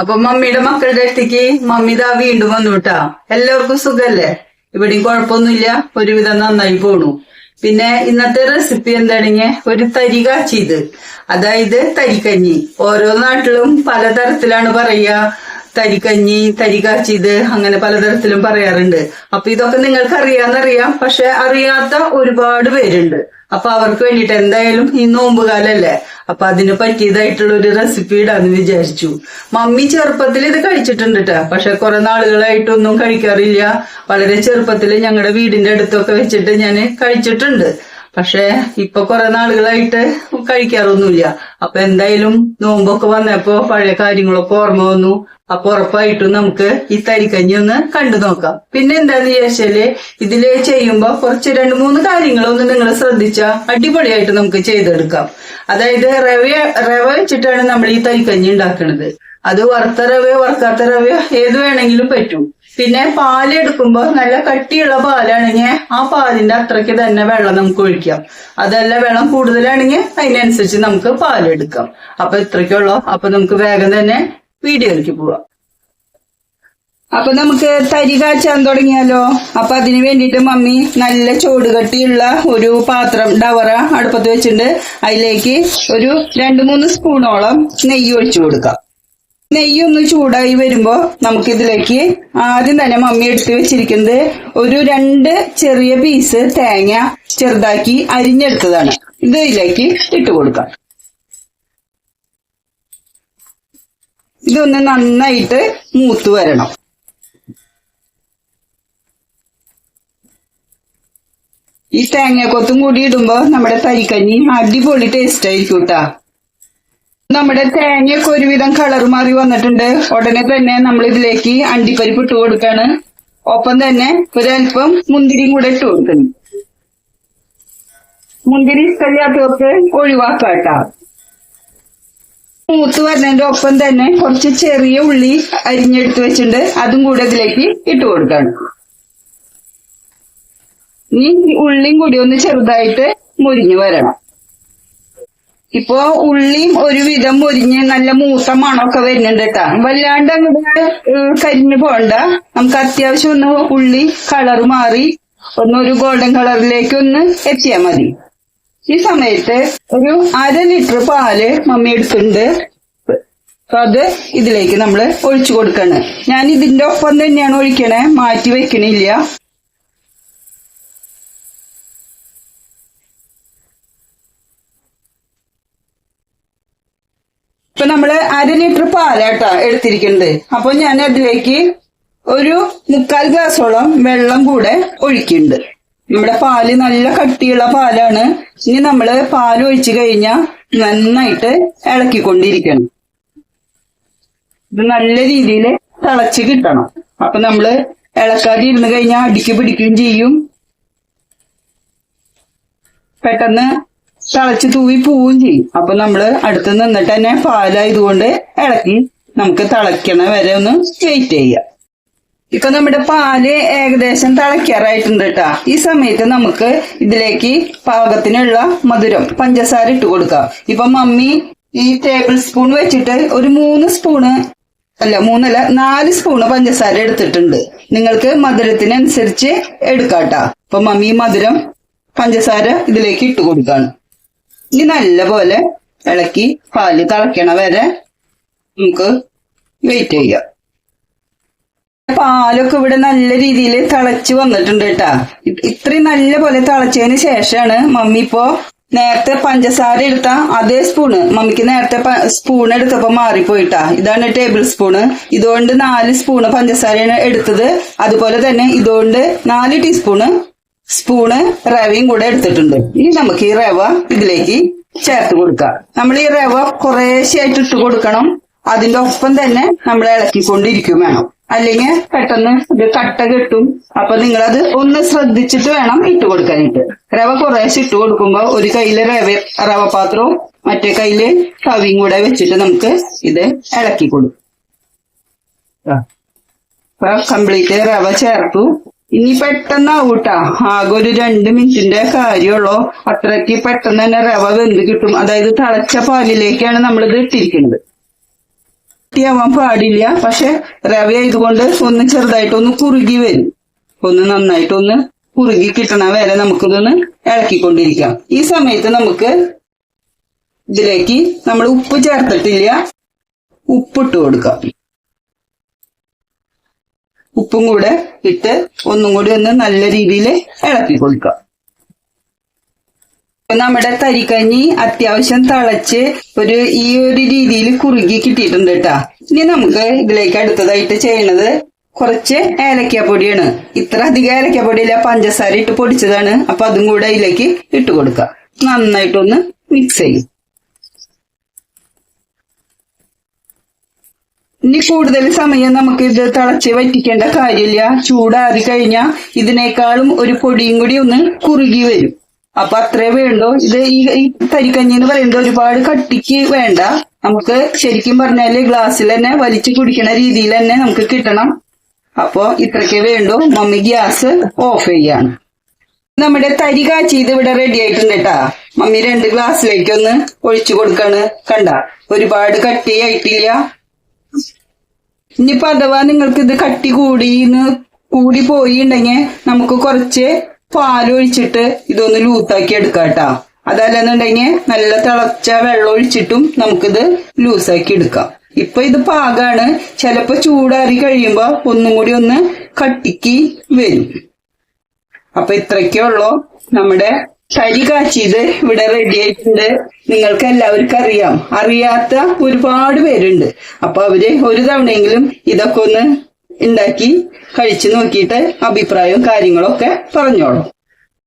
അപ്പൊ മമ്മിയുടെ മക്കളുടെ അടുത്തേക്ക് മമ്മി ഇതാ വീണ്ടും വന്നു കേട്ടാ എല്ലാവർക്കും സുഖല്ലേ? ഇവിടെയും കുഴപ്പമൊന്നുമില്ല. ഒരുവിധം നന്നായി പോണു. പിന്നെ ഇന്നത്തെ റെസിപ്പി എന്താണെങ്കിൽ ഒരു തരി കാച്ചിത്. അതായത് തരിക്കഞ്ഞി ഓരോ നാട്ടിലും പലതരത്തിലാണ് പറയുക. തരിക്കഞ്ഞി തരി കാച്ചിത് അങ്ങനെ പലതരത്തിലും പറയാറുണ്ട്. അപ്പൊ ഇതൊക്കെ നിങ്ങൾക്ക് അറിയാന്നറിയാം പക്ഷെ അറിയാത്ത ഒരുപാട് പേരുണ്ട്. അപ്പൊ അവർക്ക് വേണ്ടിയിട്ട് എന്തായാലും ഈ നോമ്പുകാലല്ലേ? അപ്പൊ അതിന് പറ്റിയതായിട്ടുള്ള ഒരു റെസിപ്പി ഇടാന്ന് വിചാരിച്ചു. മമ്മി ചെറുപ്പത്തിൽ ഇത് കഴിച്ചിട്ടുണ്ട് കേട്ടാ പക്ഷെ കുറെ നാളുകളായിട്ടൊന്നും കഴിക്കാറില്ല. വളരെ ചെറുപ്പത്തിൽ ഞങ്ങളുടെ വീടിന്റെ അടുത്തൊക്കെ വെച്ചിട്ട് ഞാൻ കഴിച്ചിട്ടുണ്ട്. പക്ഷെ ഇപ്പൊ കുറെ നാളുകളായിട്ട് കഴിക്കാറൊന്നുമില്ല. അപ്പൊ എന്തായാലും നോമ്പൊക്കെ വന്നപ്പോ പഴയ കാര്യങ്ങളൊക്കെ ഓർമ്മ വന്നു. അപ്പൊ ഉറപ്പായിട്ടും നമുക്ക് ഈ തരിക്കഞ്ഞി ഒന്ന് കണ്ടു നോക്കാം. പിന്നെ എന്താന്ന് വിചാരിച്ചാൽ ഇതിൽ ചെയ്യുമ്പോ കുറച്ച് രണ്ട് മൂന്ന് കാര്യങ്ങളൊന്ന് നിങ്ങൾ ശ്രദ്ധിച്ചാൽ അടിപൊളിയായിട്ട് നമുക്ക് ചെയ്തെടുക്കാം. അതായത് റവ റവ വെച്ചിട്ടാണ് നമ്മൾ ഈ തരിക്കഞ്ഞി ഉണ്ടാക്കുന്നത് അത് വറുത്ത റവയോ വറുക്കാത്ത റവയോ ഏത് വേണമെങ്കിലും പറ്റും. പിന്നെ പാൽ എടുക്കുമ്പോൾ നല്ല കട്ടിയുള്ള പാലാണെങ്കിൽ ആ പാലിന്റെ അത്രയ്ക്ക് തന്നെ വെള്ളം നമുക്ക് ഒഴിക്കാം. അതല്ല വെള്ളം കൂടുതലാണെങ്കിൽ അതിനനുസരിച്ച് നമുക്ക് പാലെടുക്കാം. അപ്പൊ ഇത്രയ്ക്കുള്ളൂ. അപ്പൊ നമുക്ക് വേഗം തന്നെ വീഡിയോയിലേക്ക് പോവാം. അപ്പൊ നമുക്ക് തരി കാച്ചാൻ തുടങ്ങിയാലോ? അപ്പൊ അതിന് വേണ്ടിയിട്ട് മമ്മി നല്ല ചൂടുകട്ടിയുള്ള ഒരു പാത്രം ഡവറ അടുപ്പത്ത് വെച്ചിട്ടുണ്ട്. അതിലേക്ക് ഒരു രണ്ട് മൂന്ന് സ്പൂണോളം നെയ്യ് ഒഴിച്ചു കൊടുക്കാം. നെയ്യ് ഒന്ന് ചൂടായി വരുമ്പോ നമുക്ക് ഇതിലേക്ക് ആദ്യം തന്നെ മമ്മി എടുത്തു വെച്ചിരിക്കുന്നത് ഒരു രണ്ട് ചെറിയ പീസ് തേങ്ങ ചെറുതാക്കി അരിഞ്ഞെടുത്തതാണ്. ഇത് ഇതിലേക്ക് ഇട്ട് കൊടുക്കാം. ഇതൊന്ന് നന്നായിട്ട് മൂത്ത് വരണം. ഈ തേങ്ങക്കൊത്തും കൂടി ഇടുമ്പോ നമ്മുടെ തരിക്കഞ്ഞി അടിപൊളി ടേസ്റ്റ് ആയിരിക്കും കേട്ടാ നമ്മുടെ തേങ്ങയൊക്കെ ഒരുവിധം കളർ മാറി വന്നിട്ടുണ്ട്. ഉടനെ തന്നെ നമ്മൾ ഇതിലേക്ക് അണ്ടിപ്പരിപ്പ് ഇട്ട് കൊടുക്കാണ്. ഒപ്പം തന്നെ ഒരല്പം മുന്തിരിയും കൂടെ ഇട്ട് കൊടുക്കുന്നു മുന്തിരി ഇഷ്ടമില്ലാത്തവർക്ക് ഒഴിവാക്കാട്ടാ മൂത്ത് വരുന്നതിന്റെ ഒപ്പം തന്നെ കുറച്ച് ചെറിയ ഉള്ളി അരിഞ്ഞെടുത്ത് വെച്ചിട്ടുണ്ട്. അതും കൂടെ ഇതിലേക്ക് ഇട്ട് കൊടുക്കാണ്. ഈ ഉള്ളിയും കൂടി ഒന്ന് ചെറുതായിട്ട് മുരിഞ്ഞു വരണം. ഇപ്പോ ഉള്ളിയും ഒരുവിധം മുരിഞ്ഞ് നല്ല മൂത്ത മണമൊക്കെ വരുന്നുണ്ട് കേട്ടാ. വല്ലാണ്ട് അങ്ങോട്ട് കരിഞ്ഞു പോണ്ട നമുക്ക് അത്യാവശ്യം ഒന്ന് ഉള്ളി കളർ മാറി ഒന്ന് ഒരു ഗോൾഡൻ കളറിലേക്ക് ഒന്ന് എത്തിയാൽ മതി. ഈ സമയത്ത് ഒരു അര ലിറ്റർ പാൽ മമ്മി അപ്പൊ അത് ഇതിലേക്ക് നമ്മൾ ഒഴിച്ചു കൊടുക്കാണ്. ഞാൻ ഇതിന്റെ ഒപ്പം തന്നെയാണ് ഒഴിക്കണേ. മാറ്റി വെക്കണില്ല. ഇപ്പൊ നമ്മൾ അര ലിറ്റർ പാലാട്ടാ എടുത്തിരിക്കുന്നത്. അപ്പൊ ഞാൻ അതിലേക്ക് ഒരു മുക്കാൽ ഗ്ലാസോളം വെള്ളം കൂടെ ഒഴിക്കുന്നുണ്ട്. നമ്മുടെ പാൽ നല്ല കട്ടിയുള്ള പാലാണ്. ഇനി നമ്മൾ പാൽ ഒഴിച്ചു കഴിഞ്ഞാൽ നന്നായിട്ട് ഇളക്കിക്കൊണ്ടിരിക്കണം. ഇത് നല്ല രീതിയിൽ തിളച്ച് കിട്ടണം. അപ്പൊ നമ്മൾ ഇളക്കാതെ ഇരുന്ന് കഴിഞ്ഞാൽ അടിക്ക് പിടിക്കുകയും ചെയ്യും. പെട്ടെന്ന് തിളച്ച് തൂവി പോവുകയും ചെയ്യും. അപ്പൊ നമ്മൾ അടുത്ത് നിന്നിട്ട് തന്നെ പാലായതുകൊണ്ട് ഇളക്കി നമുക്ക് തിളയ്ക്കണ വരെ ഒന്ന് വെയിറ്റ് ചെയ്യാം. ഇപ്പൊ നമ്മുടെ പാൽ ഏകദേശം തിളയ്ക്കാറായിട്ടുണ്ട് കേട്ടാ ഈ സമയത്ത് നമുക്ക് ഇതിലേക്ക് പാകത്തിനുള്ള മധുരം പഞ്ചസാര ഇട്ട് കൊടുക്കാം. ഇപ്പൊ മമ്മി ഈ ടേബിൾ സ്പൂൺ വെച്ചിട്ട് ഒരു മൂന്ന് സ്പൂണ് അല്ല മൂന്നല്ല നാല് സ്പൂണ് പഞ്ചസാര എടുത്തിട്ടുണ്ട്. നിങ്ങൾക്ക് മധുരത്തിനനുസരിച്ച് എടുക്കാട്ടാ അപ്പൊ മമ്മി മധുരം പഞ്ചസാര ഇതിലേക്ക് ഇട്ട് കൊടുക്കാണ്. ഇനി നല്ലപോലെ ഇളക്കി പാൽ തിളയ്ക്കണ വരെ നമുക്ക് വെയിറ്റ് ചെയ്യാം. പാലൊക്കെ ഇവിടെ നല്ല രീതിയിൽ തിളച്ച് വന്നിട്ടുണ്ട് കേട്ടാ. ഇത്രയും നല്ല പോലെ തിളച്ചതിന് ശേഷമാണ് മമ്മി ഇപ്പോ നേരത്തെ പഞ്ചസാര എടുത്ത അതേ സ്പൂണ് മമ്മിക്ക് നേരത്തെ സ്പൂൺ എടുത്തപ്പോ മാറിപ്പോയിട്ടാ. ഇതാണ് ടേബിൾ സ്പൂണ് ഇതുകൊണ്ട് നാല് സ്പൂണ് പഞ്ചസാരയാണ് എടുത്തത്. അതുപോലെ തന്നെ ഇതുകൊണ്ട് നാല് ടീസ്പൂണ് സ്പൂണ് റവയും കൂടെ എടുത്തിട്ടുണ്ട്. ഇനി നമുക്ക് ഈ റവ ഇതിലേക്ക് ചേർത്ത് കൊടുക്കാം. നമ്മൾ ഈ റവ കുറേശ്ശായിട്ട് ഇട്ട് കൊടുക്കണം. അതിന്റെ ഒപ്പം തന്നെ നമ്മൾ ഇളക്കിക്കൊണ്ടിരിക്കും വേണം. അല്ലെങ്കിൽ പെട്ടെന്ന് ഇത് കട്ട കെട്ടും. അപ്പൊ നിങ്ങളത് ഒന്ന് ശ്രദ്ധിച്ചിട്ട് വേണം ഇട്ട് കൊടുക്കാനായിട്ട്. റവ കുറേശ്ശെ ഇട്ട് കൊടുക്കുമ്പോ ഒരു കയ്യിൽ റവ റവ പാത്രവും മറ്റേ കയ്യിൽ കവിയും കൂടെ വെച്ചിട്ട് നമുക്ക് ഇത് ഇളക്കി കൊടുക്കും. കംപ്ലീറ്റ് റവ ചേർത്തു. ഇനി പെട്ടെന്നാവൂട്ടാ. ആകെ ഒരു രണ്ട് മിനിറ്റിന്റെ കാര്യമുള്ളൂ. അത്രയ്ക്ക് പെട്ടെന്ന് തന്നെ റവ വെന്ത് കിട്ടും. അതായത് തിളച്ച പാലിലേക്കാണ് നമ്മളിത് ഇട്ടിരിക്കുന്നത്. കട്ടിയാവാൻ പാടില്ല. പക്ഷെ റവ ആയതുകൊണ്ട് ഒന്ന് ചെറുതായിട്ടൊന്ന് കുറുകി വരും. ഒന്ന് നന്നായിട്ടൊന്ന് കുറുകി കിട്ടണ വരെ നമുക്കിതൊന്ന് ഇളക്കിക്കൊണ്ടിരിക്കാം. ഈ സമയത്ത് നമുക്ക് ഇതിലേക്ക് നമ്മൾ ഉപ്പ് ചേർത്തിട്ടില്ല. ഉപ്പിട്ട് കൊടുക്കാം. ഉപ്പും കൂടെ ഇട്ട് ഒന്നും കൂടി ഒന്ന് നല്ല രീതിയിൽ ഇളക്കി. കൊടുക്കുക നമ്മുടെ തരിക്കഞ്ഞി അത്യാവശ്യം തിളച്ച് ഒരു ഈ ഒരു രീതിയിൽ കുറുകി കിട്ടിയിട്ടുണ്ട് കേട്ടാ ഇനി നമുക്ക് ഇതിലേക്ക് അടുത്തതായിട്ട് ചെയ്യണത് കുറച്ച് ഏലക്കാപ്പൊടിയാണ്. ഇത്ര അധികം ഏലക്കാപ്പൊടിയില്ല പഞ്ചസാര ഇട്ട് പൊടിച്ചതാണ്. അപ്പൊ അതും കൂടെ അതിലേക്ക് ഇട്ട് കൊടുക്കാം. നന്നായിട്ടൊന്ന് മിക്സ് ചെയ്യും. ഇനി കൂടുതൽ സമയം നമുക്ക് ഇത് തിളച്ച് വറ്റിക്കേണ്ട കാര്യമില്ല. ചൂടാറി കഴിഞ്ഞാൽ ഇതിനേക്കാളും ഒരു പൊടിയും കൂടി ഒന്ന് കുറുകി വരും. അപ്പൊ അത്രേ വേണ്ടോ. ഇത് ഈ തരിക്കഞ്ഞി എന്ന് പറയുന്നത് ഒരുപാട് കട്ടിക്ക് വേണ്ട. നമുക്ക് ശരിക്കും പറഞ്ഞാൽ ഗ്ലാസ്സിൽ തന്നെ വലിച്ചു കുടിക്കണ രീതിയിൽ തന്നെ നമുക്ക് കിട്ടണം. അപ്പോ ഇത്രയ്ക്ക് വേണ്ടോ. മമ്മി ഗ്യാസ് ഓഫ് ചെയ്യാണ്. നമ്മുടെ തരി കാച്ചി ഇത് ഇവിടെ റെഡി ആയിട്ടുണ്ട് മമ്മി രണ്ട് ഗ്ലാസ്സിലേക്ക് ഒന്ന് ഒഴിച്ചു കൊടുക്കാണ്. കണ്ട ഒരുപാട് കട്ടിയായിട്ടില്ല. ഇനിയിപ്പോ അഥവാ നിങ്ങൾക്ക് ഇത് കട്ടി കൂടിന്ന് കൂടി പോയിണ്ടെങ്കിൽ നമുക്ക് കുറച്ച് പാലൊഴിച്ചിട്ട് ഇതൊന്ന് ലൂസാക്കി എടുക്കാം കേട്ടാ അതല്ലെന്നുണ്ടെങ്കിൽ നല്ല തിളച്ച വെള്ളം ഒഴിച്ചിട്ടും നമുക്കിത് ലൂസാക്കി എടുക്കാം. ഇപ്പൊ ഇത് പാകാണ്. ചിലപ്പോ ചൂടാറി കഴിയുമ്പോ ഒന്നും കൂടി ഒന്ന് കട്ടിക്ക് വരും. അപ്പൊ ഇത്രയ്ക്കേ ഉള്ളൂ നമ്മുടെ കരി കാച്ചിയത് ഇവിടെ റെഡി ആയിട്ടുണ്ട്. നിങ്ങൾക്ക് എല്ലാവർക്കും അറിയാം അറിയാത്ത ഒരുപാട് പേരുണ്ട്. അപ്പൊ അവർ ഒരു തവണയെങ്കിലും ഇതൊക്കെ ഒന്ന് ഉണ്ടാക്കി കഴിച്ചു നോക്കിയിട്ട് അഭിപ്രായവും കാര്യങ്ങളും ഒക്കെ പറഞ്ഞോളൂ.